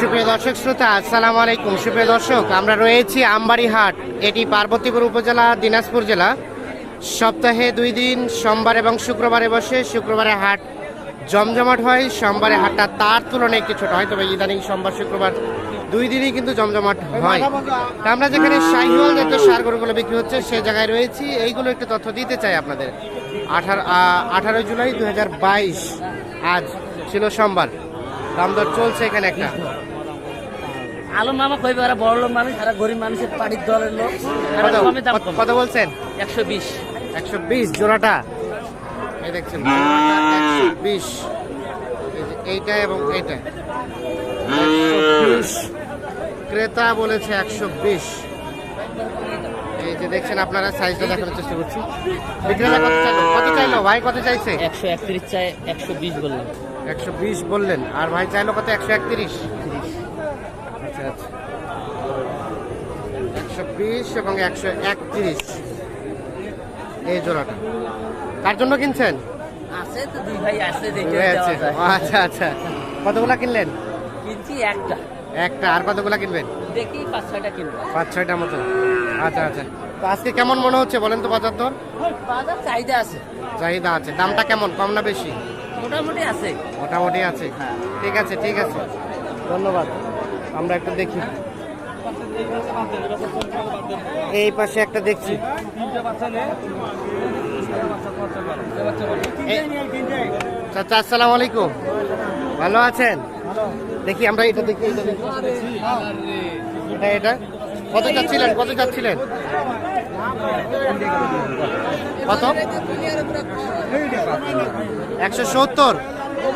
সুপ্রিয় দর্শক শ্রোতা, আসসালামু আলাইকুম। সুপ্রিয় দর্শক, আমরা রয়েছি আমবাড়ি হাট এটি পার্বতীপুর উপজেলা, দিনাজপুর জেলা। সপ্তাহে দুই দিন, সোমবার এবং শুক্রবারে বসে, শুক্রবারে হাট জমজমাট হয়। সোমবারে হাটটা তার তুলনায় একটু ছোট হয়, তবে ইদানিং সোমবার, শুক্রবার দুই দিনই কিন্তু জমজমাট হয়। আমরা যেখানে শাহিওয়াল জাতীয় সার গরুগুলো বিক্রি হচ্ছে, সে জায়গায় রয়েছি। এইগুলো একটু তথ্য দিতে চাই আপনাদের। আঠারো আঠারোই জুলাই দুই হাজার বাইশ, আজ ছিল সোমবার। দাম দর চলছে এখানে একটা। আলম মামা কইবে ওরা বড় লোক মানুষ আর গরিব মানুষের পাড়ির দলের লোক। কত বলছেন? একশো বিশ। একশো বিশ জোড়াটা? এই দেখছেন একশো বিশ। এইটা এবং এইটা। ক্রেতা বলেছে একশো বিশ। এই যে দেখছেন আপনারা সাইজটা দেখানোর চেষ্টা করছি। বিক্রেতা কত চাইলো? কত চাইলো? ভাই কত চাইছে? একশো একত্রিশ চাই একশো বিশ বললেন একশো বিশ বললেন। আর ভাই চাইলো কত? একশো একত্রিশ। আচ্ছা আচ্ছা। একশো বিশ এবং একশো একত্রিশ। এই জোড়াটা। কার জন্য কিনছেন? আচ্ছা আচ্ছা। কতগুলা কিনলেন? কিনছি একটা। একটা। আর কতগুলা কিনবেন? দেখি পাঁচ ছয়টা কিনবো। পাঁচ ছয়টা মতো। আচ্ছা আচ্ছা। তো আজকে কেমন মনে হচ্ছে বলেন তো বাজার দর? বাজার চাহিদা আছে। চাহিদা আছে। দামটা কেমন? কম না বেশি? মোটামুটি আছে। মোটামুটি আছে। ঠিক আছে ঠিক আছে। ধন্যবাদ। আমরা একটা দেখি। এই পাশে একটা দেখছি। চাচা আসসালামু আলাইকুম। ভালো আছেন? দেখি আমরা এটা দেখি। এটা এটা? কত চাচ্ছিলেন? কত চাচ্ছিলেন? কত? একশো সত্তর।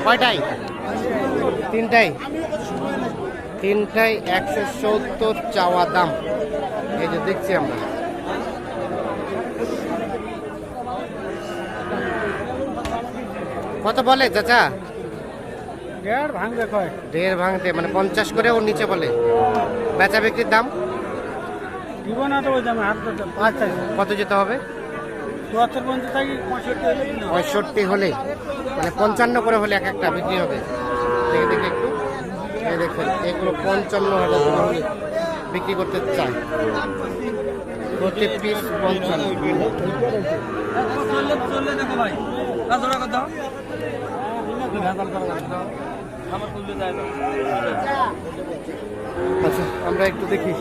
কয়টাই? তিনটাই। তিনটাই একশো সত্তর চাওয়া দাম। এই যে দেখছি আমরা। কত বলে চাচা? দেড় ভাঙতে মানে পঞ্চাশ করে ওর নিচে বলে। বেচা বিক্রির দাম? দিব না তো ওই দামে হাত ধরতে কত যেতে হবে? চুয়াত্তর পর্যন্ত থাকি পঁয়ষট্টি হলে মানে পঞ্চান্ন করে হলে এক একটা বিক্রি হবে। দেখে দেখে একটু। দেখুন এগুলো পঞ্চান্ন হাজার টাকা হলে বিক্রি করতে প্রতি পিস পঞ্চান্ন। আচ্ছা আমরা একটু দেখি।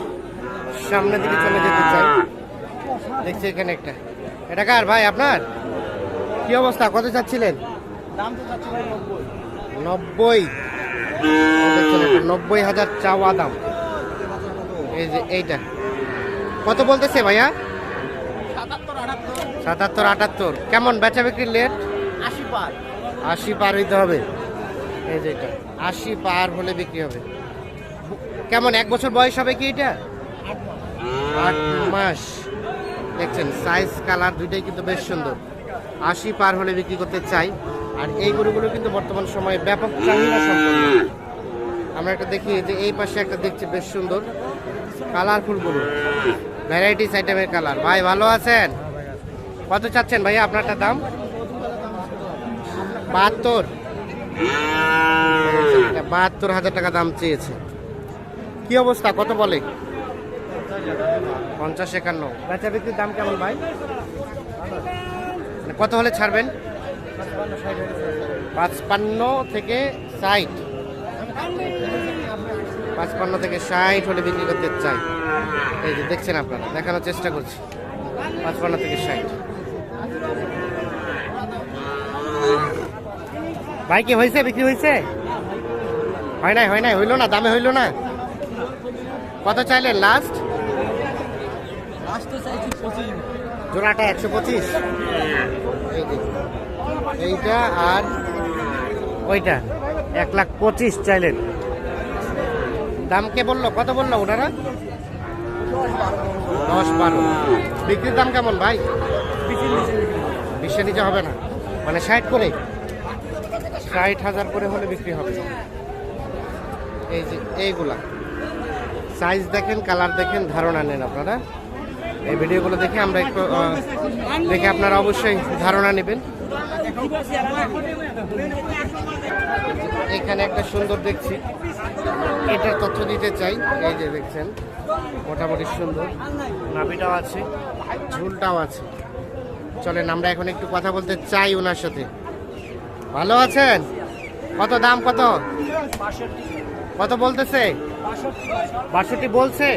সামনের দিকে চলে যেতে চাই। দেখছি এখানে একটা। এটা কার ভাই আপনার? কি অবস্থা? কত চাচ্ছিলেন? দাম তো চাচ্ছি ভাই নব্বই। নব্বই। হাজার চাওয়া দাম। এই যে এইটা। কত বলতেছে ভাইয়া? সাতাত্তর আটাত্তর। কেমন বেচা বিক্রির লেট? আশি পার। আশি পার হইতে হবে। এই যে এটা। আশি পার হলে বিক্রি হবে। কেমন এক বছর বয়স হবে কি এটা? আট মাস। দেখছেন সাইজ কালার দুইটাই কিন্তু বেশ সুন্দর। আশি পার হলে বিক্রি করতে চাই। আর এই গরুগুলো কিন্তু বর্তমান সময়ে ব্যাপক চাহিদা সম্পন্ন। আমরা একটা দেখি যে এই পাশে একটা দেখছি বেশ সুন্দর। কালারফুল গরু। ভ্যারাইটিস আইটেমের কালার ভাই ভালো আছেন? কত চাচ্ছেন ভাইয়া আপনারটা দাম? বাহাত্তর। বাহাত্তর হাজার টাকা দাম চেয়েছে। কি অবস্থা? কত বলে? পঞ্চাশ একান্ন। বেচা বিক্রির দাম কেমন ভাই? মানে কত হলে ছাড়বেন? পাঁচপান্ন থেকে ষাট। পাঁচপান্ন থেকে ষাট হলে বিক্রি করতে চাই। এই যে দেখছেন আপনারা দেখানোর চেষ্টা করছি। পাঁচপান্ন থেকে ষাট। ভাই কি হয়েছে? বিক্রি হয়েছে? হয় নাই হয় নাই হইল না দামে হইল না। কত চাইলেন লাস্ট লাস্ট তো চাইছি পঁচিশ জোড়াটা একশো পঁচিশ? এইটা আর ওইটা, এক লাখ পঁচিশ চাইলেন। দাম কে বলল? কত বলল ওনারা? দশ বারো। বিক্রির দাম কেমন ভাই? বিশের নিচে হবে না। মানে ষাট করে? ষাট হাজার করে হলে বিক্রি হবে। এই যে, এইগুলা। সাইজ দেখেন কালার দেখেন, ধারণা নেন আপনারা। এই ভিডিওগুলো দেখে আমরা একটু দেখে আপনারা অবশ্যই ধারণা নেবেন। এখানে একটা সুন্দর দেখছি। এটার তথ্য দিতে চাই। এই যে দেখছেন, মোটামুটি সুন্দর। নাভিটাও আছে, ঝুলটাও আছে। চলেন, আমরা এখন একটু কথা বলতে চাই ওনার সাথে। ভালো আছেন? কত দাম, কত? কত বলতেছে? বাষট্টি বলছে।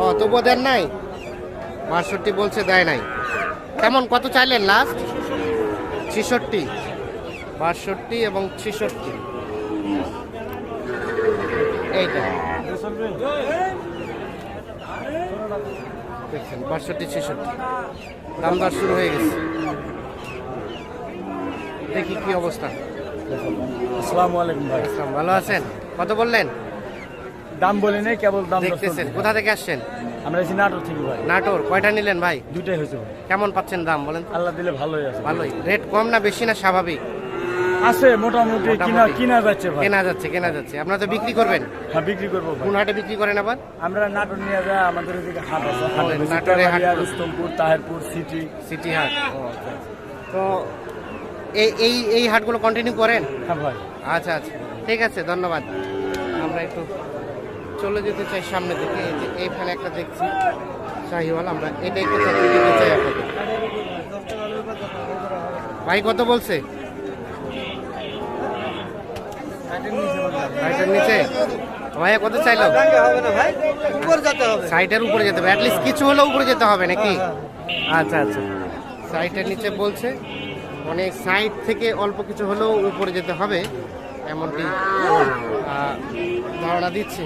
ও, তবুও দেন নাই? বাষট্টি বলছে দেয় নাই। কেমন কত চাইলেন লাস্ট ছেষট্টি। বাষট্টি এবং ছেষট্টি। এইটা। দেখছেন বাষট্টি ছেষট্টি। দাম দর শুরু হয়ে গেছে। দেখি কি অবস্থা। আসসালামু আলাইকুম ভাই। ভালো আছেন? কত বললেন? দাম বলে নেই কেবল দাম দেখতেছেন। কোথা থেকে আসছেন? আমরা এসে নাটোর থেকে ভাই। নাটোর কয়টা নিলেন ভাই? দুটাই হয়েছে ভাই। কেমন পাচ্ছেন দাম বলেন আল্লাহ দিলে ভালোই আছে। ভালোই। রেট কম না বেশি না স্বাভাবিক? আছে মোটামুটি কিনা কিনা যাচ্ছে ভাই। কেনা যাচ্ছে কেনা যাচ্ছে। আপনারা তো বিক্রি করবেন? হ্যাঁ বিক্রি করব ভাই। কোন হাটে বিক্রি করেন আবার? আমরা নাটোর নিয়ে যাই আমাদের এদিকে হাট আছে। হাট নাটোরে হাট রুস্তমপুর তাহেরপুর সিটি। সিটি হাট। তো এই এই এই হাটগুলো কন্টিনিউ করেন? হ্যাঁ ভাই। আচ্ছা আচ্ছা। ঠিক আছে ধন্যবাদ। আমরা একটু চলে যেতে চাই সামনে দিকে, এই যে এইখানে একটা দেখছি শাহিওয়াল, আমরা এটা একটু তথ্য দিতে চাই আপনাকে ভাই, কত বলছে? নিচে? কত চাইলো? সাইটের উপরে যেতে হবে কিছু হলেও উপরে যেতে হবে নাকি? আচ্ছা আচ্ছা। সাইটের নিচে বলছে মানে সাইড থেকে অল্প কিছু হলেও উপরে যেতে হবে। এমনটি ধারণা দিচ্ছে।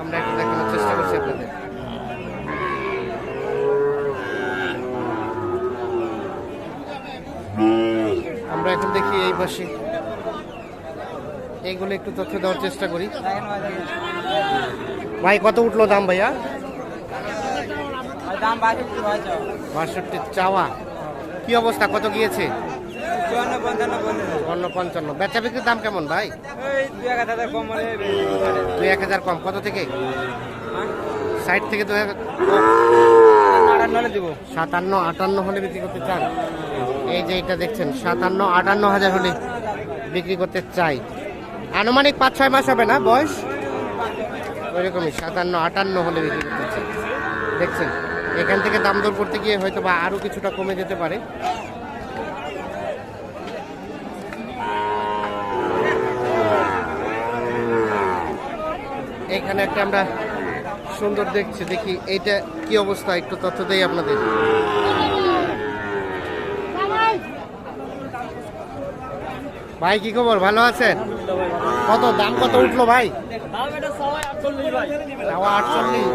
আমরা একটু দেখানোর চেষ্টা করছি আপনাদের। আমরা এখন দেখি এই পাশে। এইগুলো একটু তথ্য দেওয়ার চেষ্টা করি। ভাই কত উঠল দাম ভাইয়া? দাম বাষট্টি চাওয়া। কি অবস্থা? কত গিয়েছে? অন্য পঞ্চান্ন। বেচা বিক্রির দাম কেমন ভাই? দুই এক হাজার কম কত থেকে? ষাট থেকে দুই হাজার সাতান্ন আটান্ন হলে বিক্রি করতে চান? এই যে এটা দেখছেন সাতান্ন আটান্ন হাজার হলে বিক্রি করতে চাই। আনুমানিক পাঁচ ছয় মাস হবে না বয়স? ওইরকমই সাতান্ন আটান্ন হলে বিক্রি করতে চাই। দেখছেন এখান থেকে দাম দর করতে গিয়ে হয়তো বা আরও কিছুটা কমে যেতে পারে। এখানে একটা আমরা সুন্দর দেখছি দেখি এইটা কি অবস্থা একটু তথ্য দেই আপনাদের। ভাই কি খবর? ভালো আছেন? কত দাম কত উঠল ভাই? আটচল্লিশ।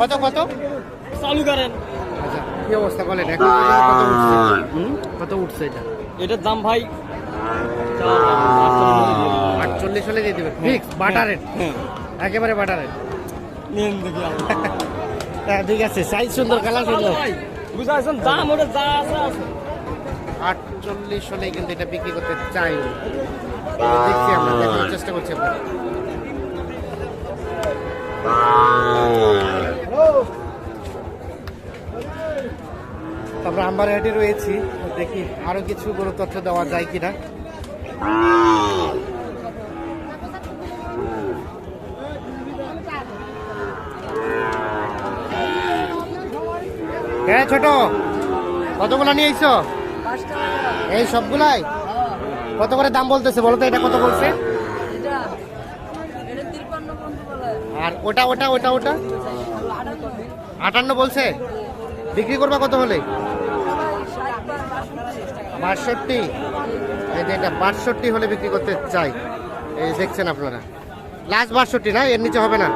কত কত? চালু করেন আচ্ছা কি অবস্থা বলেন এখন কত উঠছে এটা? এটার দাম ভাই আটচল্লিশ হলে দিয়ে দেবে। ফিক্স বাটারের একেবারে বাটারের নিন দেখি হ্যাঁ ঠিক আছে। সাইজ সুন্দর কালার সুন্দর। বুঝাইছেন দাম ওটা যা আছে আছে। আটচল্লিশ হলে কিন্তু এটা বিক্রি করতে চাই। দেখছি আমরা চেষ্টা করছি আম্বারহাটে রয়েছি। দেখি আরও কিছু গরু তথ্য দেওয়া যায় কিনা। হ্যাঁ ছোট? কতগুলো নিয়ে আইছো? এই সবগুলাই? কত করে দাম বলতেছে বলো তো, এটা কত বলছে? আর ওটা ওটা ওটা ওটা? আটান্ন বলছে। বিক্রি করবা কত হলে? বাষট্টি। এই এটা বাষট্টি হলে বিক্রি করতে চাই। এই দেখছেন আপনারা। লাস্ট বাষট্টি না? এর নিচে হবে না?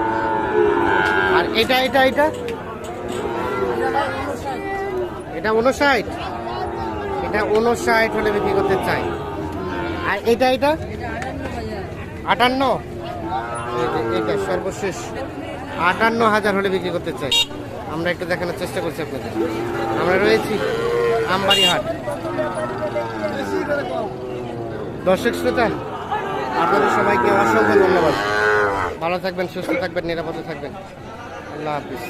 আর এটা এটা এটা? এটা উনষাট এটা উনষাট হলে বিক্রি করতে চাই। আর এটা এটা? আটান্ন। এটা সর্বশেষ। আটান্ন হাজার হলে বিক্রি করতে চাই। আমরা একটু দেখানোর চেষ্টা করছি আপনাদের। আমরা রয়েছি আমবাড়ি হাট দর্শক শ্রোতা আপনাদের সবাইকে অসংখ্য ধন্যবাদ। ভালো থাকবেন সুস্থ থাকবেন নিরাপদে থাকবেন। আল্লাহ হাফিজ।